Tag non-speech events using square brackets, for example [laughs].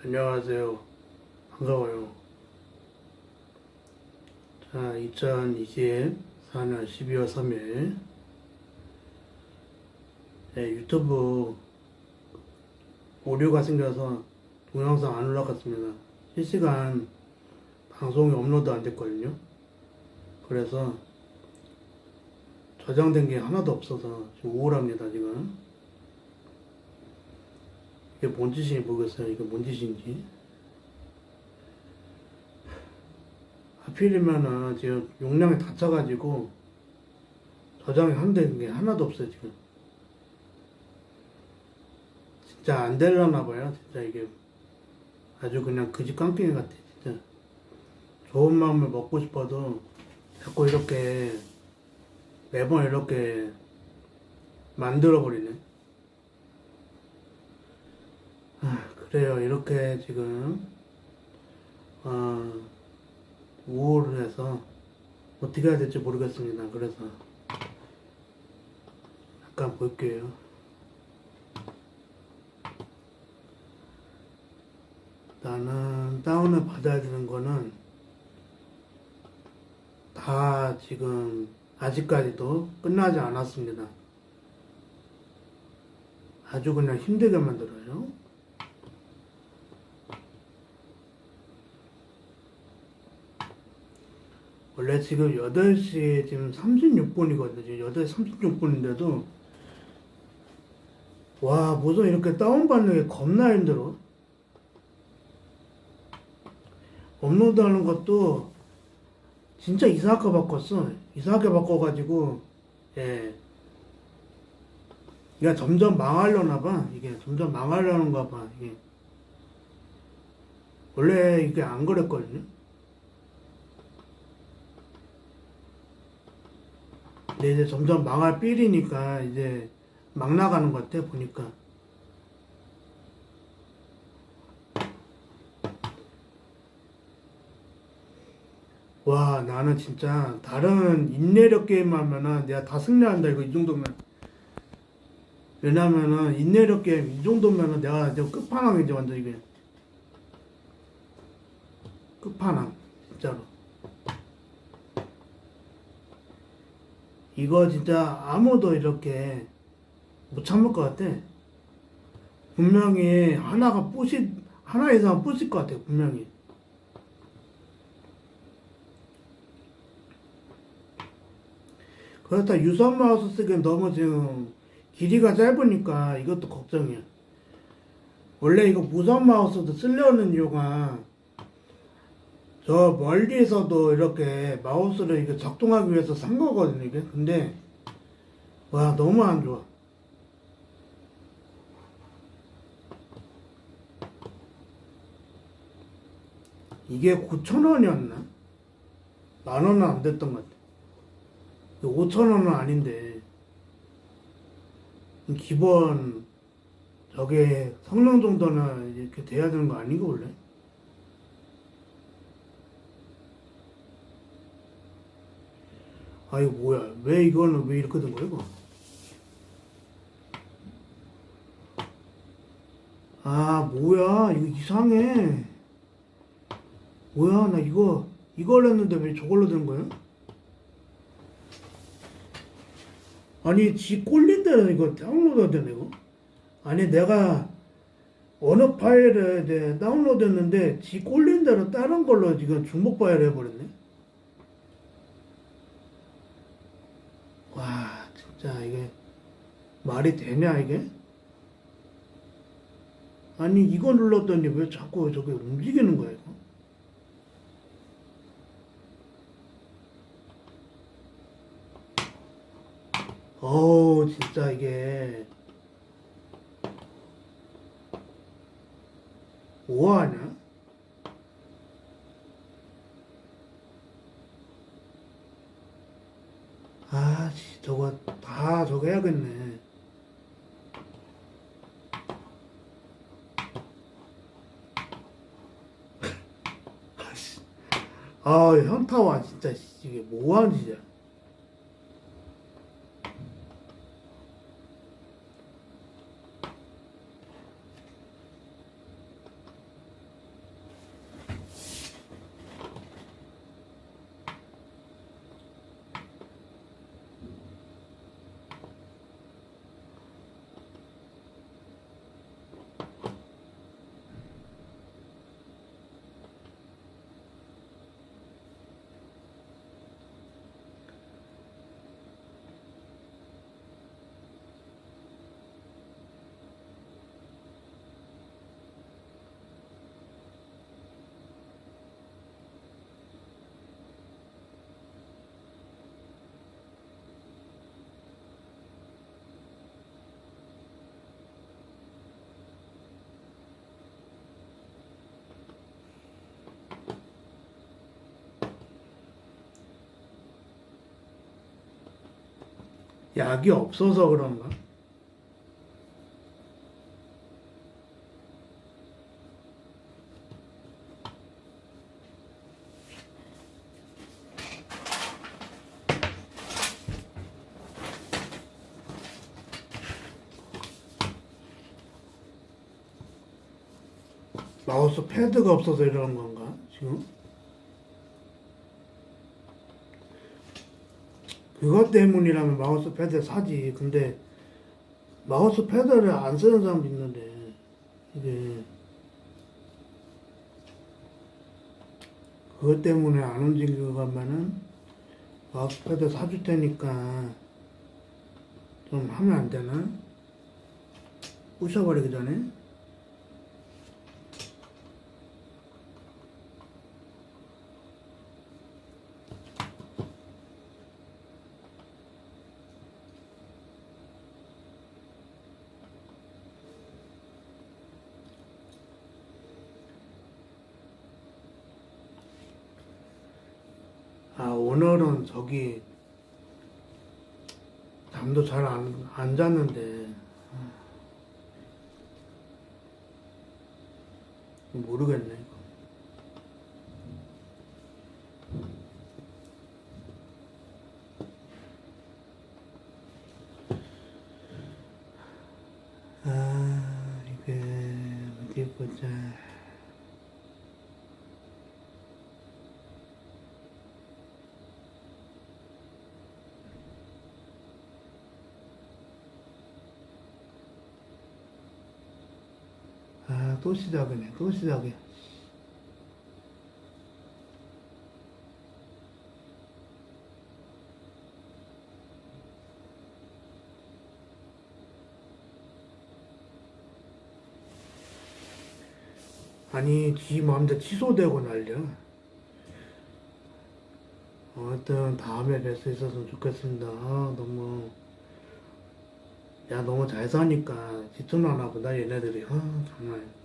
안녕하세요. 반가워요. 자, 2024년 12월 3일. 네, 유튜브 오류가 생겨서 동영상 안 올라갔습니다. 실시간 방송이 업로드 안 됐거든요. 그래서 저장된 게 하나도 없어서 지금 우울합니다, 지금. 이게 뭔 짓인지 모르겠어요. 이게 뭔 짓인지. 하필이면은 지금 용량이 다 차가지고 저장이 안 되는 게 하나도 없어요, 지금. 진짜 안 되려나 봐요, 진짜 이게. 아주 그냥 그지 깡패 같아, 진짜. 좋은 마음을 먹고 싶어도 자꾸 이렇게 매번 이렇게 만들어버리네. 아, 그래요. 이렇게 지금 어, 우울을 해서 어떻게 해야 될지 모르겠습니다. 그래서 잠깐 볼게요. 나는 다운을 받아야 되는 거는 다 지금 아직까지도 끝나지 않았습니다. 아주 그냥 힘들게 만들어요. 원래 지금 8시 지금 36분이거든요. 지금 8시 36분인데도 와, 무슨 이렇게 다운받는 게 겁나 힘들어. 업로드하는 것도 진짜 이상하게 바꿨어. 이상하게 바꿔가지고, 예. 이게 점점 망하려나 봐. 이게 점점 망하려는가 봐. 이게. 원래 이게 안 그랬거든요. 근데 이제 점점 망할 삘이니까 이제 막 나가는 것 같아, 보니까. 와, 나는 진짜 다른 인내력 게임 하면은 내가 다 승리한다, 이거 이 정도면. 왜냐면은 인내력 게임 이 정도면은 내가 이제 끝판왕이지, 완전 이게. 끝판왕, 진짜로. 이거 진짜 아무도 이렇게 못 참을 것 같아. 분명히 하나가 뿌시, 하나 이상 뿌실 것 같아, 분명히. 그렇다 유선 마우스 쓰기엔 너무 지금 길이가 짧으니까 이것도 걱정이야. 원래 이거 무선 마우스도 쓰려는 이유가 저 멀리에서도 이렇게 마우스를 이거 작동하기 위해서 산 거거든요, 이게. 근데 와 너무 안 좋아. 이게 9,000원이었나? 만 원은 안 됐던 것 같아. 5,000원은 아닌데, 기본, 저게 성능 정도는 이렇게 돼야 되는 거 아닌가, 원래? 아, 이거 뭐야. 왜 이거는 왜 이렇게 된 거야, 이거? 아, 뭐야. 이거 이상해. 뭐야, 나 이거, 이걸 했는데 왜 저걸로 된 거야? 아니, 지 꼴린 대로 이거 다운로드 되네, 이거? 아니, 내가 어느 이제 다운로드 했는데, 지 꼴린 대로 다른 걸로 지금 중복 파일 해버렸네? 와, 진짜 이게 말이 되냐, 이게? 아니, 이거 눌렀더니 왜 자꾸 저게 움직이는 거야, 이거? 어우, 진짜 이게. 뭐하냐? 아, 씨, 저거 [laughs] 아씨, 아, 현타와 진짜 씨, 이게 뭐하는 짓이야? 약이 없어서 그런가? 마우스 패드가 없어서 이러는 건가 지금? 그것 때문이라면 마우스 패드 사지. 근데 마우스 패드를 안 쓰는 사람도 있는데 이게 그것 때문에 안 움직이고 가면은 마우스 패드 사줄 테니까 좀 하면 안 되나? 부셔버리기 전에. 아, 오늘은 저기 잠도 잘 안 안 잤는데 모르겠네. 이거. 아, 이게 어디 보자. 아, 또 시작이네. 또 시작이야. 아니, 지 마음대로 취소되고 난리야. 아무튼 다음에 뵐 수 있었으면 좋겠습니다. 아, 너무, 야, 너무 잘 사니까 집중 안 하고 나 얘네들이, 아, 정말.